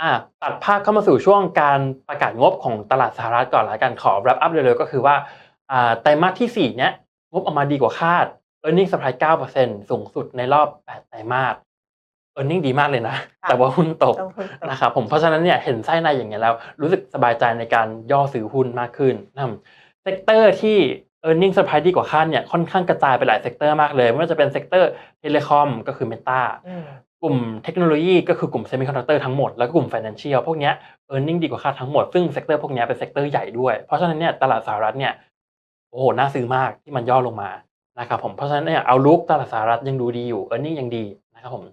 อะตัดภาพเข้ามาสู่ช่วงการประกาศงบของตลาดสหรัฐก่อนละกันขอ wrap up เร็วๆก็คือว่าอ่าไตรมาสที่4เนี้ยงบออกมาดีกว่าคาด e a r n i n g surprise 9%สูงสุดในรอบ8ไตรมาส e a r n i n g ดีมากเลยนะค่ะแต่ว่าหุ้นตกต้องพึ่งตกนะครับผมเพราะฉะนั้นเนี่ยเห็นไส้ในอย่างเงี้ยแล้ว รู้สึกสบายใจในการย่อซื้อหุ้นมากขึ้นนะครับเซกเตอร์ที่ e a r n i n g surprise ดีกว่าคาดเนี่ยค่อนข้างกระจายไปหลายเซกเตอร์มากเลยไม่ว่าจะเป็นเซกเตอร์เทเลคอมก็คือ Meta อืม กลุ่มเทคโนโลยีก็คือกลุ่มเซมิคอนดักเตอร์ทั้งหมด แล้วก็กลุ่ม Financial พวกเนี้ย e a r n i n g ดีกว่าคาดทั้งหมด ซึ่งเซกเตอร์พวกเนี้ยเป็นเซกเตอร์ใหญ่ด้วย เพราะฉะนั้นเนี่ยตลาดสหรัฐเนี่ยโอ้โหน่าซื้อมากที่มันย่อลงมานะครับผมเพราะฉะนั้นเนี่ยเอาลุกตลาดสหรัฐยังดูดีอยู่ e a r n i n g ยังดีนะครับผม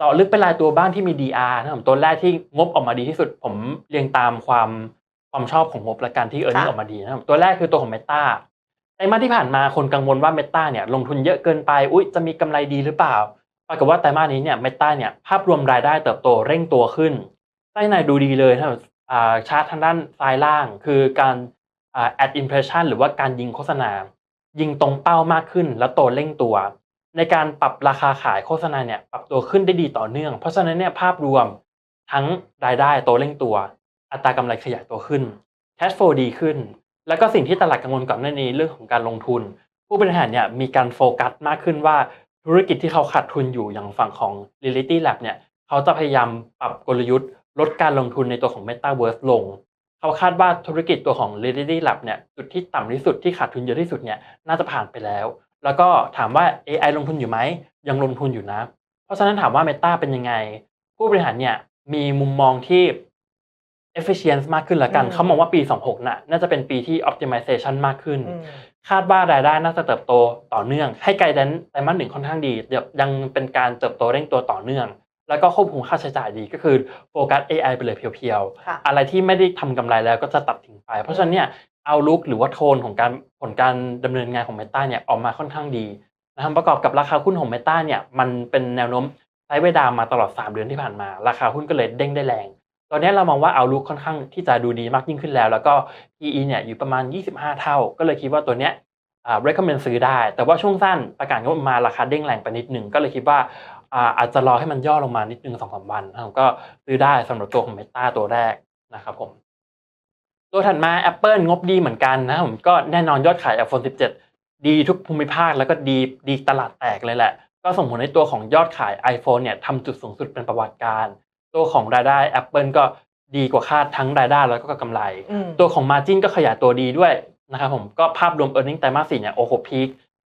ต่อลึกไปรายตัวบ้านที่มี DR นะครับผมตัวแรกที่งบออกมาดีที่สุด ผมเรียงตามความความชอบของงบและการที่ e a r n i n g ออกมาดีนะครับตัวแรกคือตัวของ Meta ไตรมาสที่ผ่านมาคนกังวลว่า Meta เนี่ยลงทุนเยอะเกินไป อุ๊ยจะมีกำไรดีหรือเปล่า ปรากฏว่าไตรมาสนี้เนี่ยเมตาเนี่ยภาพรวมรายได้เติบโตเร่งตัวขึ้นไส้ในดูดีเลยนะครับอ่าชาร์ตทางด้านซ้ายล่าง คือการอ่า ad impression หรือว่าการยิงโฆษณา ยิงตรงเป้ามากขึ้น แล้วโตเร่งตัว ในการปรับราคาขายโฆษณาเนี่ยปรับตัวขึ้นได้ดีต่อเนื่อง เพราะฉะนั้นเนี่ยภาพรวมทั้งรายได้โตเร่งตัว อัตรากำไรขยายตัวขึ้น cash flow ดีขึ้น แล้วก็สิ่งที่ตลาดกังวลก่อนหน้านี้เรื่องของการลงทุน ผู้บริหารเนี่ยมีการโฟกัสมากขึ้นว่า ธุรกิจที่เขาขาดทุนอยู่อย่างฝั่งของ Reality Lab เนี่ยเขาจะพยายามปรับกลยุทธ์ ลดการลงทุนในตัวของ Metaverse ลง เขาคาดว่าธุรกิจตัวของ Reality Lab เนี่ยจุดที่ต่ำที่สุดที่ขาดทุนเยอะที่สุดเนี่ยน่าจะผ่านไปแล้ว แล้วก็ถามว่า AI ลงทุนอยู่ไหมยังลงทุนอยู่นะ เพราะฉะนั้นถามว่า Meta เป็นยังไง ผู้บริหารเนี่ยมีมุมมองที่ efficient มากขึ้นละกันอืมเขามองว่าปี 26 น่ะ น่าจะเป็นปีที่ optimization มากขึ้นอืม คาดว่ารายได้น่าจะเติบโตต่อเนื่อง ให้ไกด์แดนไตรมาสหนึ่งค่อนข้างดีเดี๋ยวยังเป็นการเติบโตเร่งตัวต่อเนื่อง แล้วก็ควบคุมค่าใช้จ่ายดีก็คือโฟกัส AI ไปเลยเพียวค่ะๆอะไรที่ไม่ได้ทำกำไรแล้วก็จะตัดทิ้งไป เพราะฉะนั้นเนี่ยเอาลุกหรือว่าโทนของการผลการดำเนินงานของ Meta เนี่ยออกมาค่อนข้างดีนะครับประกอบกับราคาหุ้นของ Meta เนี่ยมันเป็นแนวโน้มไซด์เวย์ดาวน์มาตลอด 3 เดือนที่ผ่านมา ราคาหุ้นก็เลยเด้งได้แรง ตอนนี้เรามองว่าเอาลุกค่อนข้างที่จะดูดีมากยิ่งขึ้นแล้ว แล้วก็ PE เนี่ยอยู่ประมาณ 25 เท่า ก็เลยคิดว่าตัวเนี้ยอ่า recommend ซื้อได้ แต่ว่าช่วงสั้นประกาศงบมาราคาเด้งแรงไปนิดหนึ่งก็เลยคิดว่าอาอาจจะรอให้มันย่อลงมานิดนึงสองสามวันนะครับก็ซื้อได้สำหรับตัวของ Meta ตัวแรกนะครับผม ตัวถัดมา Apple งบดีเหมือนกันนะผมก็แน่นอนยอดขาย iPhone 17 ดีทุกภูมิภาคแล้วก็ดีดีตลาดแตกเลยแหละ ก็ส่งผลให้ตัวของยอดขาย iPhone เนี่ยทำจุดสูงสุดเป็นประวัติการ ตัวของรายได้ Apple ก็ดีกว่าคาดทั้งรายได้แล้วก็กำไรอืมตัวของ Margin ก็ขยายตัวดีด้วยนะครับผมก็ภาพรวม e a r n i n g ไตรมาสสี่เนี่ยโอ้โหพีค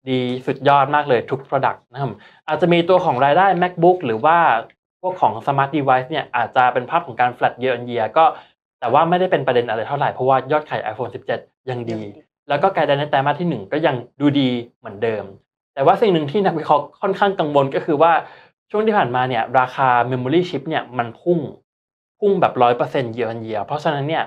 ดีสุดยอดมากเลยทุก Product นะครับอาจจะมีตัวของรายได้ MacBook หรือว่าพวกของ Smart Device เนี่ยอาจจะเป็นภาพของการ flat year on year ก็แต่ว่าไม่ได้เป็นประเด็นอะไรเท่าไหร่เพราะว่ายอดขาย iPhone 17 ยังดี แล้วก็ไกด์ในไตรมาสที่ 1 ก็ยังดูดีเหมือนเดิม แต่ว่าสิ่งหนึ่งที่นักวิเคราะห์ค่อนข้างกังวลก็คือว่า ช่วงที่ผ่านมาเนี่ยราคา Memory Chip เนี่ยมันพุ่งพุ่งแบบร้อยเปอร์เซ็นต์เยียร์เยียเพราะฉะนั้นเนี่ย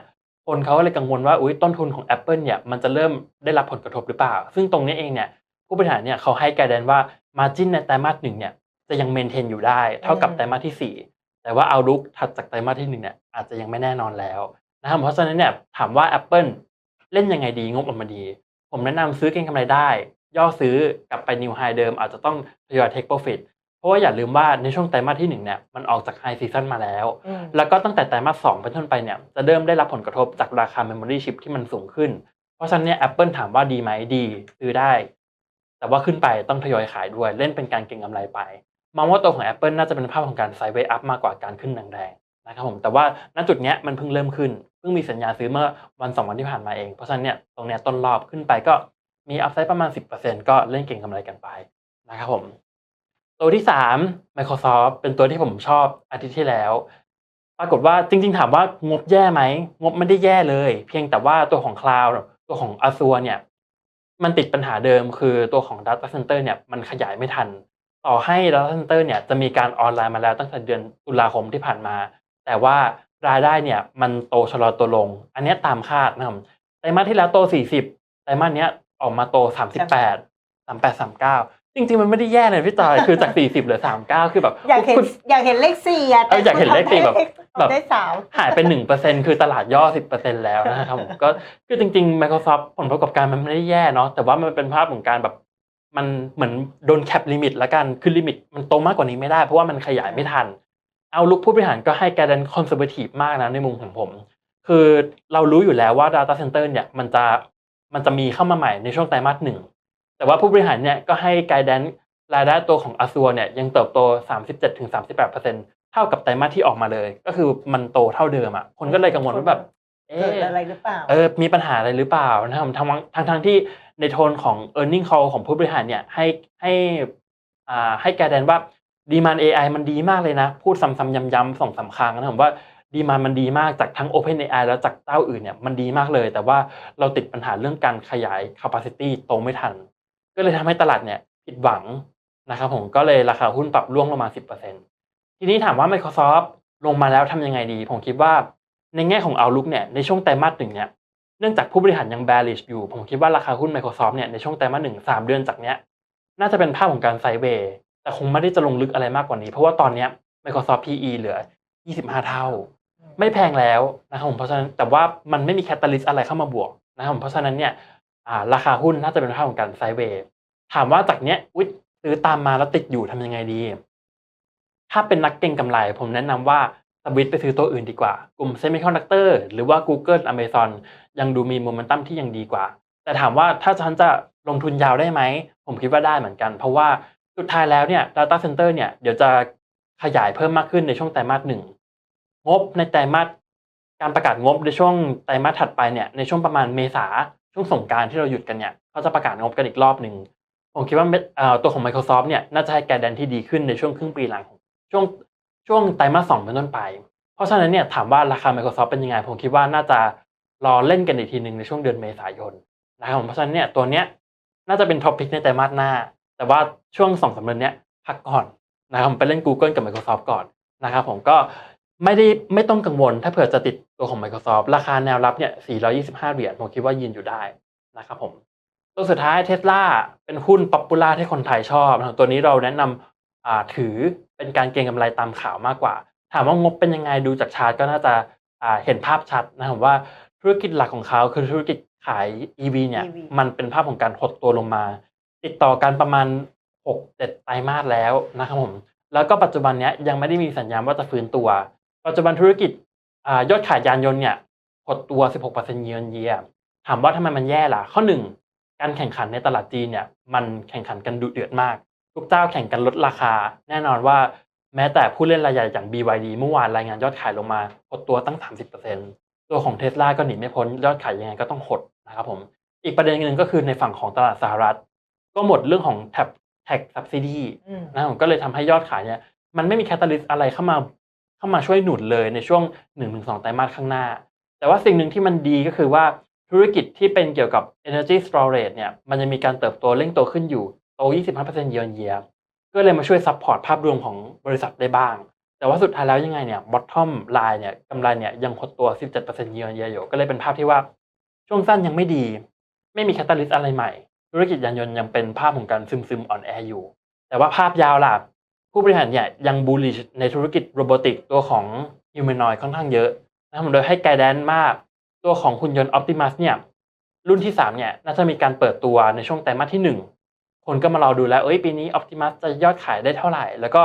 คนเขาก็เลยกังวลว่าอุ้ยต้นทุนของ Apple เนี่ยมันจะเริ่มได้รับผลกระทบหรือเปล่า ซึ่งตรงนี้เองเนี่ยผู้บริหารเนี่ยเขาให้ไกด์แดนว่า Margin ในไตรมาสหนึ่งเนี่ยจะยังเมนเทนอยู่ได้เท่ากับอืมไตรมาสที่สี่แต่ว่าเอาลุกถัดจากไตรมาสที่หนึ่งเนี่ยอาจจะยังไม่แน่นอนแล้วนะครับเพราะฉะนั้นเนี่ยถามว่า Apple เล่นยังไงดีงบออกมาดี ผมแนะนำซื้อเก็งกำไรได้ ย่อซื้อกลับไปนิวไฮเดิมอาจจะต้องทยอยเทคโปรฟิตเพ ราะว่าอย่าลืมว่าในช่วงไตรมาสที่หนึ่งเนี่ยมันออกจากไฮซีซันมาแล้วอืมแล้วก็ตั้งแต่ไตรมาสสองเป็นต้นไปเนี่ยจะเริ่มได้รับผลกระทบจากราคา Memory Chip ที่มันสูงขึ้น เพราะฉะนั้นเนี่ย Apple ถามว่าดีไหมดีซื้อได้ แต่ว่าขึ้นไปต้องทยอยขายด้วยเล่นเป็นการเก็งกำไรไป มองว่าตัวของ Apple น่าจะเป็นภาพของการไซด์เวย์อัพมากกว่าการขึ้นแรงๆนะครับผมแต่ว่าณจุดเนี้ยมันเพิ่งเริ่มขึ้นเพิ่งมีสัญญาณซื้อเมื่อวันสองวันที่ผ่านมาเองเพราะฉะนั้นเนี่ยตรงเนี้ยต้นรอบขึ้นไปก็มีอัพไซด์ประมาณ 10%ก็เล่นเก็งกำไรกันไปนะครับผม ตัวที่ 3 Microsoft เป็นตัวที่ผมชอบอาทิตย์ที่แล้ว ปรากฏว่าจริง ๆ ถามว่างบแย่ไหม งบไม่ได้แย่เลย เพียงแต่ว่าตัวของ Cloud ตัวของ Azure เนี่ย มันติดปัญหาเดิมคือตัวของ Data Center เนี่ยมันขยายไม่ทัน ต่อให้ Data Center เนี่ยจะมีการออนไลน์มาแล้วตั้งแต่เดือนตุลาคมที่ผ่านมา แต่ว่ารายได้เนี่ยมันโตชะลอตัวลง อันนี้ตามคาดนะครับไตรมาสที่แล้วโต 40ไตรมาสเนี้ยออกมาโต 38 38 39 จริงๆ มันไม่ได้แย่เลยพี่จอยคือจาก 40เหลือ 39 คือแบบ อยากเห็นคุณอยากเห็นเลขสี่อะเอออยากเห็นเลขสี่แบบทำได้สามหายไปหนึ่งเปอร์เซ็นคือตลาดย่อสิบเปอร์เซ็นแล้วนะครับผมก็คือจริง ๆ Microsoft ผลประกอบการมันไม่ได้แย่เนาะแต่ว่ามันเป็นภาพของการแบบมันเหมือนโดนแคปลิมิตละกันคือลิมิตมันโตมากกว่านี้ไม่ได้เพราะว่ามันขยายไม่ทัน เอาลุกผู้บริหารก็ให้การดันคอนเซอร์เวทีฟมากนะในมุมของผม คือเรารู้อยู่แล้วว่า Data Center เนี่ยมันจะมันจะมีเข้ามาใหม่ในช่วงไตรมาสหนึ่ง แต่ว่าผู้บริหารเนี่ยก็ให้ไกด์แดนรายได้ตัวของ a ั u r e เนี่ยยังเติบโต 37-38%เท่ากับไตรมาสที่ออกมาเลย ก็คือมันโตเท่าเดิมอะคนก็เลยกังวลว่าแบบเอ๊เกิดะอะไรหรือเปล่าเออมีปัญหาอะไรหรือเปล่านะครับทั้งทั้งทั้งที่ในโทนของ e a r n i n g call ของผู้บริหารเนี่ยให้ให้อ่าให้ไกด์แดนว่าดีมาน AI มันดีมากเลยนะ พูดซ้ำๆย้ำๆสองสามครั้งนะผมว่าดีมานมันดีมากจากทั้ง Open AI แล้วจากเจ้าอื่นเนี่ยมันดีมากเลย แต่ว่าเราติดปัญหาเรื่องการขยาย capacity โตไม่ทัน ก็เลยทำให้ตลาดเนี่ยผิดหวังนะครับผมก็เลยราคาหุ้นปรับร่วงลงมา 10%ทีนี้ถามว่า Microsoft ลงมาแล้วทำยังไงดี ผมคิดว่าในแง่ของ Outlook เนี่ยในช่วงไตรมาสหนึ่งเนี่ยเนื่องจากผู้บริหารยัง bearish อยู่ ผมคิดว่าราคาหุ้น Microsoft เนี่ยในช่วงไตรมาสหนึ่งสามเดือนจากเนี้ยน่าจะเป็นภาพของการไซเวย์แต่คงไม่ได้จะลงลึกอะไรมากกว่านี้ เพราะว่าตอนเนี้ย Microsoft PE เหลือ 25 เท่า ไม่แพงแล้วนะครับผมเพราะฉะนั้นแต่ว่ามันไม่มีแคตตาลิสอะไรเข้ามาบวกนะครับผมเพราะฉะนั้นเนี่ย ราคาหุ้นน่าจะเป็นภาพของการไซด์เวย์ถามว่าจากเนี้ยอุ๊ยซื้อตามมาแล้วติดอยู่ทำยังไงดี ถ้าเป็นนักเก็งกำไร ผมแนะนำว่าสวิตไปซื้อตัวอื่นดีกว่า กลุ่มเซมิคอนดักเตอร์หรือว่า Google Amazon ยังดูมีโมเมนตัมที่ยังดีกว่า แต่ถามว่าถ้าฉันจะลงทุนยาวได้ไหม ผมคิดว่าได้เหมือนกัน เพราะว่าสุดท้ายแล้วเนี่ย Data Center เนี่ยเดี๋ยวจะขยายเพิ่มมากขึ้นในช่วงไตรมาสหนึ่งงบในไตรมาสการประกาศงบในช่วงไตรมาสถัดไปเนี่ยในช่วงประมาณเมษา ช่วงสงการที่เราหยุดกันเนี่ยเขาจะประกาศงบกันอีกรอบหนึ่งผมคิดว่าเม็ดเอ่อตัวของ Microsoft เนี่ยน่าจะให้แกนแดนที่ดีขึ้นในช่วงครึ่งปีหลังของช่วงช่วงไตรมาสสองเป็นต้นไป เพราะฉะนั้นเนี่ยถามว่าราคา Microsoft เป็นยังไง ผมคิดว่าน่าจะรอเล่นกันอีกทีหนึ่งในช่วงเดือนเมษายนนะครับผมเพราะฉะนั้นเนี่ยตัวเนี้ยน่าจะเป็นท็อปพิกในไตรมาสหน้า แต่ว่าช่วงสองสามเดือนเนี้ยพักก่อนนะครับผมไปเล่น Google กับ Microsoft ก่อนนะครับผมก็ ไม่ได้ไม่ต้องกังวลถ้าเผื่อจะติดตัวของ Microsoft ราคาแนวรับเนี่ย 425 เหรียญผมคิดว่ายืนอยู่ได้นะครับผม ตัวสุดท้ายเทสลาเป็นหุ้นป๊อปปูล่าที่คนไทยชอบนะครับตัวนี้เราแนะนำอ่าถือเป็นการเก็งกำไรตามข่าวมากกว่า ถามว่างบเป็นยังไงดูจากชาร์ตก็น่าจะอ่าเห็นภาพชัดนะครับว่าธุรกิจหลักของเขาคือธุรกิจขาย EV เนี่ย EV มันเป็นภาพของการหดตัวลงมา ติดต่อกันประมาณ 6-7 ไตรมาสแล้วนะครับผมแล้วก็ปัจจุบันเนี้ยยังไม่ได้มีสัญญาณว่าจะฟื้นตัว ปัจจุบันธุรกิจอ่ายอดขายยานยนต์เนี่ยหดตัว 16%เยือนเยียถามว่าทำไมมันแย่ล่ะ ข้อหนึ่งการแข่งขันในตลาดจีนเนี่ยมันแข่งขันกันดุเดือดมาก ทุกเจ้าแข่งกันลดราคา แน่นอนว่าแม้แต่ผู้เล่นรายใหญ่อย่าง BYD เมื่อวานรายงานยอดขายลงมาหดตัวตั้ง 30%ตัวของเทสลาก็หนีไม่พ้นยอดขายยังไงก็ต้องหดนะครับผมอีกประเด็นหนึ่งก็คือในฝั่งของตลาดสหรัฐ ก็หมดเรื่องของแท็บแท็กซับซิดีอืมนะครับผมก็เลยทำให้ยอดขายเนี่ยมันไม่มีแคตตาลิสต์อะไรเข้ามา เข้ามาช่วยหนุนเลยในช่วง1นถึงสไตรมาสข้างหน้า แต่ว่าสิ่งหนึ่งที่มันดีก็คือว่าธุรกิจที่เป็นเกี่ยวกับ energy storage เนี่ยมันจะมีการเติบโตเร่งโตขึ้นอยู่โต 25%เยียร์เยียก็เลยมาช่วยซัพพอร์ตภาพรวมของบริษัทได้บ้าง แต่ว่าสุดท้ายแล้วยังไงเนี่ย bottom line เนี่ยกำไรเนี่ยยังหดตัว 17%เยียร์เยียอยู่ก็เลยเป็นภาพที่ว่าช่วงสั้นยังไม่ดี ไม่มีแคตตาลิสต์อะไรใหม่ ธุรกิจยานยนต์ยังเป็นภาพของการซึมซึมอ่อนแออยู่ แต่ว่าภาพยาวล่ะ ผู้บริหารเนี่ยังบูลลิชในธุรกิจโรบอติกตัวของ humanoid ค่อนข้างเยอะนะครับโดยให้ไกด์แดนมากตัวของหุ่นยนต์ Optimus เนี่ยรุ่นที่ 3 เนี่ย น่าจะมีการเปิดตัวในช่วงไตรมาสที่ 1 คนก็มารอดูแล้ว เอ้ยปีนี้ Optimus จะยอดขายได้เท่าไหร่ แล้วก็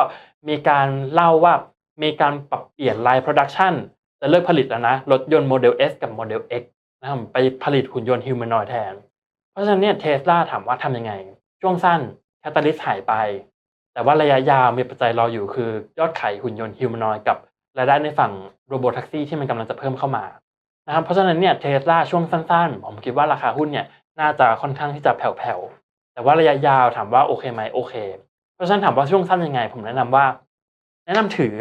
มีการเล่าว่ามีการปรับเปลี่ยนไลน์โปรดักชันจะเลิกผลิตแล้วนะ รถยนต์โมเดล S กับโมเดล X นะครับไปผลิตหุ่นยนต์ humanoid แทน เพราะฉะนั้นเนี่ยเทสลาถามว่าทำยังไง ช่วงสั้นแคตตาลิสต์หายไป แต่ว่าระยะยาวมีปัจจัยรออยู่คือยอดขายหุ่นยนต์ฮิวแมนอยกับรายได้ในฝั่งโรบอทแท็กซี่ที่มันกำลังจะเพิ่มเข้ามานะครับเพราะฉะนั้นเนี่ยเทสลาช่วงสั้นๆ ผมคิดว่าราคาหุ้นเนี่ยน่าจะค่อนข้างที่จะแผ่วๆ แต่ว่าระยะยาวถามว่าโอเคไหมโอเค เพราะฉะนั้นถามว่าช่วงสั้นยังไง ผมแนะนำว่า แนะนำถือ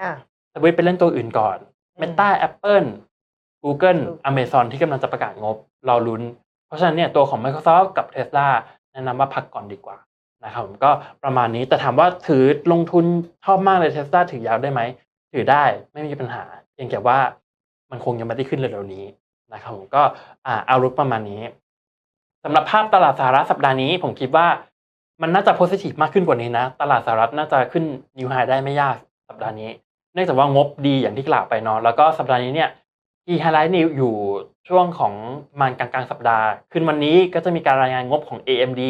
อะสวิตช์ไปเล่นตัวอื่นก่อนอืม Meta Apple Google ถูก Amazon ที่กำลังจะประกาศงบรอลุ้น เพราะฉะนั้นเนี่ยตัวของ Microsoft กับ Tesla แนะนำว่าพักก่อนดีกว่า นะครับผมก็ประมาณนี้แต่ถามว่าถือลงทุนชอบมากเลย Tesla ถือยาวได้ไหม ถือได้ไม่มีปัญหาเพียงแต่ว่ามันคงยังไม่ได้ขึ้นเร็วๆนี้นะครับผมก็อ่าเอารุกประมาณนี้สำหรับภาพตลาดสหรัฐสัปดาห์นี้ผมคิดว่ามันน่าจะโพซิทีฟมากขึ้นกว่านี้นะ ตลาดสหรัฐน่าจะขึ้นนิวไฮได้ไม่ยากสัปดาห์นี้ เนื่องจากว่างบดีอย่างที่กล่าวไปเนาะแล้วก็สัปดาห์นี้เนี่ยที่ไฮไลท์นี่อยู่ช่วงของมันกลางๆสัปดาห์คืนวันนี้ก็จะมีการรายงานงบของ AMD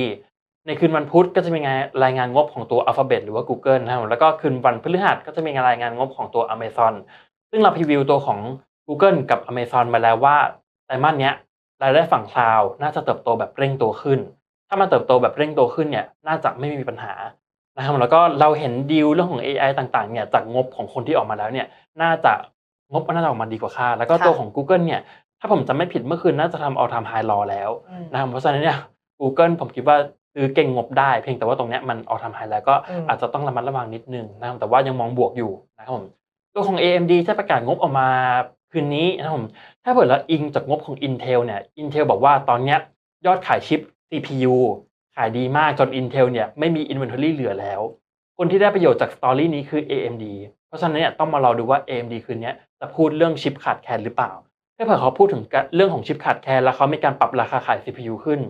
ในคืนวันพุธก็จะมีงานรายงานงบของตัว Alphabet หรือว่า Google นะครับแล้วก็คืนวันพฤหัสก็จะมีงานรายงานงบของตัว Amazon ซึ่งเราพรีวิวตัวของ Google กับ Amazon มาแล้วว่าไตรมาสเนี้ยรายได้ฝั่งคลาวน่าจะเติบโตแบบเร่งตัวขึ้น ถ้ามันเติบโตแบบเร่งตัวขึ้นเนี่ยน่าจะไม่มีปัญหานะครับแล้วก็เราเห็นดีลเรื่องของ AI ต่างๆเนี่ยจากงบของคนที่ออกมาแล้วเนี่ยน่าจะงบน่าจะออกมาดีกว่าคาดแล้วก็ตัวของ Google เนี่ยถ้าผมจำไม่ผิดเมื่อคืนน่าจะทำ all time high รอแล้วนะครับเพราะฉะนั้นเนี่ย Google ผมคิดว่า ซื้อเก่งงบได้เพียงแต่ว่าตรงเนี้ยมันออกทำไฮแล้วก็อืมอาจจะต้องระมัดระวังนิดนึงนะครับแต่ว่ายังมองบวกอยู่นะครับผมตัวของ AMD จะประกาศงบออกมาคืนนี้นะครับผมถ้าเปิดแล้วอิงจากงบของ Intel เนี่ย Intel บอกว่าตอนเนี้ยยอดขายชิป CPU ขายดีมากจน Intel เนี่ยไม่มี inventory เหลือแล้ว คนที่ได้ประโยชน์จากสตอรี่นี้คือ AMD เพราะฉะนั้นเนี่ยต้องมารอดูว่า AMD คืนนี้จะพูดเรื่องชิปขาดแคลนหรือเปล่า ถ้าเผื่อเขาพูดถึงเรื่องของชิปขาดแคลนแล้วเขามีการปรับราคาขาย CPU ขึ้น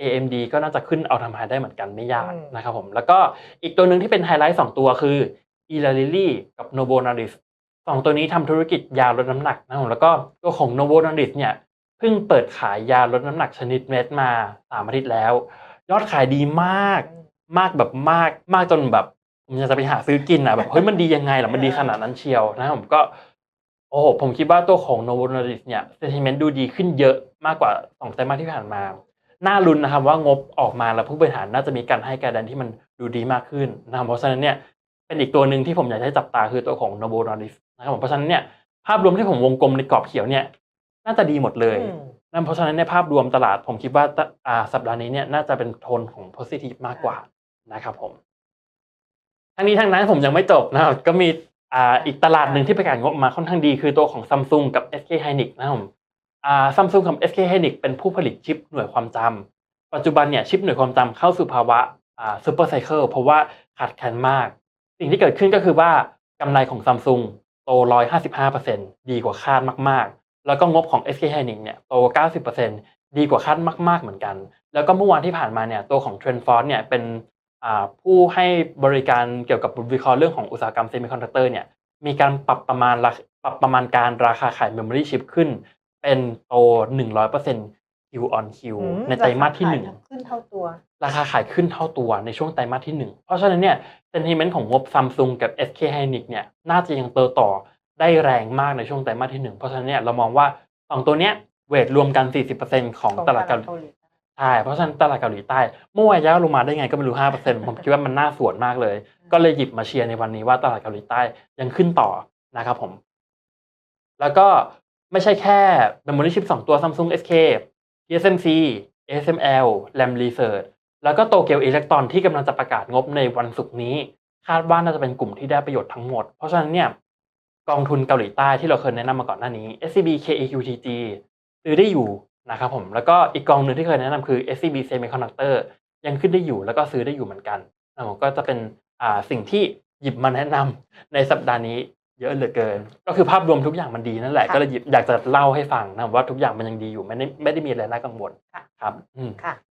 AMD ก็น่าจะขึ้นเอาทำไฮได้เหมือนกันไม่ยากอืมนะครับผม แล้วก็อีกตัวหนึ่งที่เป็นไฮไลท์สองตัวคือ e l a l i l y กับ Novo Nordisk สองตัวนี้ทำธุรกิจยาลดน้ำหนักนะครับผมแล้วก็ตัวของ Novo Nordisk เนี่ยเพิ่งเปิดขายยาลดน้ำหนักชนิดเม็ดมาสามอาทิตย์แล้ว ยอดขายดีมาก มากแบบมากมากจนแบบผมอยากจะไปหาซื้อกินอะแบบเฮ้ยมันดียังไงล่ะมันดีขนาดนั้นเชียวนะครับผมก็โอ้โหผมคิดว่าตัวของ Novo Nordisk เนี่ย sentiment ดูดีขึ้นเยอะมากกว่าสองไตรมาสที่ผ่านมา น่าลุ้นนะครับว่างบออกมาแล้วผู้บริหารน่าจะมีการให้การดันที่มันดูดีมากขึ้นนะครับเพราะฉะนั้นเนี่ยเป็นอีกตัวหนึ่งที่ผมอยากให้จับตาคือตัวของ Novo Nordisk นะครับผมเพราะฉะนั้นเนี่ยภาพรวมที่ผมวงกลมในกรอบเขียวเนี่ยน่าจะดีหมดเลยอืมนั่นเพราะฉะนั้นในภาพรวมตลาดผมคิดว่าตะอ่าสัปดาห์นี้เนี่ยน่าจะเป็นโทนของ positive มากกว่านะครับผมทั้งนี้ทั้งนั้นผมยังไม่จบนะครับก็มีอ่าอีกตลาดหนึ่งที่ประกาศงบมาค่อนข้างดี คือตัวของ Samsung กับ SK Hynix นะครับ ผมอ่า Samsung กับ SK Hynix เป็นผู้ผลิตชิปหน่วยความจำปัจจุบันเนี่ยชิปหน่วยความจำเข้าสู่ภาวะอ่า super cycle เพราะว่าขาดแคลนมาก สิ่งที่เกิดขึ้นก็คือว่ากำไรของ Samsung โต 155%ดีกว่าคาดมาก ๆ แล้วก็งบของ SK Hynix เนี่ยโต 90%ดีกว่าคาดมาก ๆ เหมือนกัน แล้วก็เมื่อวานที่ผ่านมาเนี่ยตัวของ TrendForce เนี่ยเป็นผู้ให้บริการเกี่ยวกับบทวิเคราะห์เรื่องของอุตสาหกรรมเซมิคอนดักเตอร์เนี่ยมีการปรับประมาณราปรับประมาณการราคาขายเมมโมรี่ชิปขึ้น เป็นโต 100% Q on Q อืมในไตรมาสที่รคหนึ่งขยขึ้นเท่าตัว ราคาขายขึ้นเท่าตัวในช่วงไตรมาสที่ 1 เพราะฉะนั้นเนี่ยเซนติเมนต์ของงบ Samsung กับ SK Hynix เนี่ยน่าจะยังเติบต่อได้แรงมากในช่วงไตรมาสที่ 1 เพราะฉะนั้นเนี่ยเรามองว่าสองตัวเนี้ยเวทรวมกัน 40%ของของตลาดเกาหลีเกาหลีใช่เพราะฉะนั้นตลาดเกาหลีใต้เมื่อวานย่าลงมาได้ไงก็ไม่รู้5%ผมคิดว่ามันน่าสวนมากเลย ก็เลยหยิบมาเชียร์ในวันนี้ว่าตลาดเกาหลีใต้ยังขึ้นต่อนะครับผม แล้วก็ ไม่ใช่แค่ Memory Chip 2 ตัว Samsung SK TSMC ASML Lam Research แล้วก็โตเกียวอิเล็กตรอนที่กำลังจะประกาศงบในวันศุกร์นี้ คาดว่าน่าจะเป็นกลุ่มที่ได้ประโยชน์ทั้งหมด เพราะฉะนั้นเนี่ยกองทุนเกาหลีใต้ที่เราเคยแนะนำมาก่อนหน้านี้ SCB KEQTG ซื้อได้อยู่นะครับผมแล้วก็อีกกองหนึ่งที่เคยแนะนำคือ SCB Semiconductor ยังขึ้นได้อยู่แล้วก็ซื้อได้อยู่เหมือนกันผมก็จะเป็นสิ่งที่หยิบมาแนะนำในสัปดาห์นี้ เยอะเหลือเกิน ก็คือภาพรวมทุกอย่างมันดีนั่นแหละค่ะก็เลยหยิบอยากจะเล่าให้ฟังนะครับว่าทุกอย่างมันยังดีอยู่ไม่ได้ไม่ได้มีอะไรน่ากังวลค่ะครับอืมค่ะ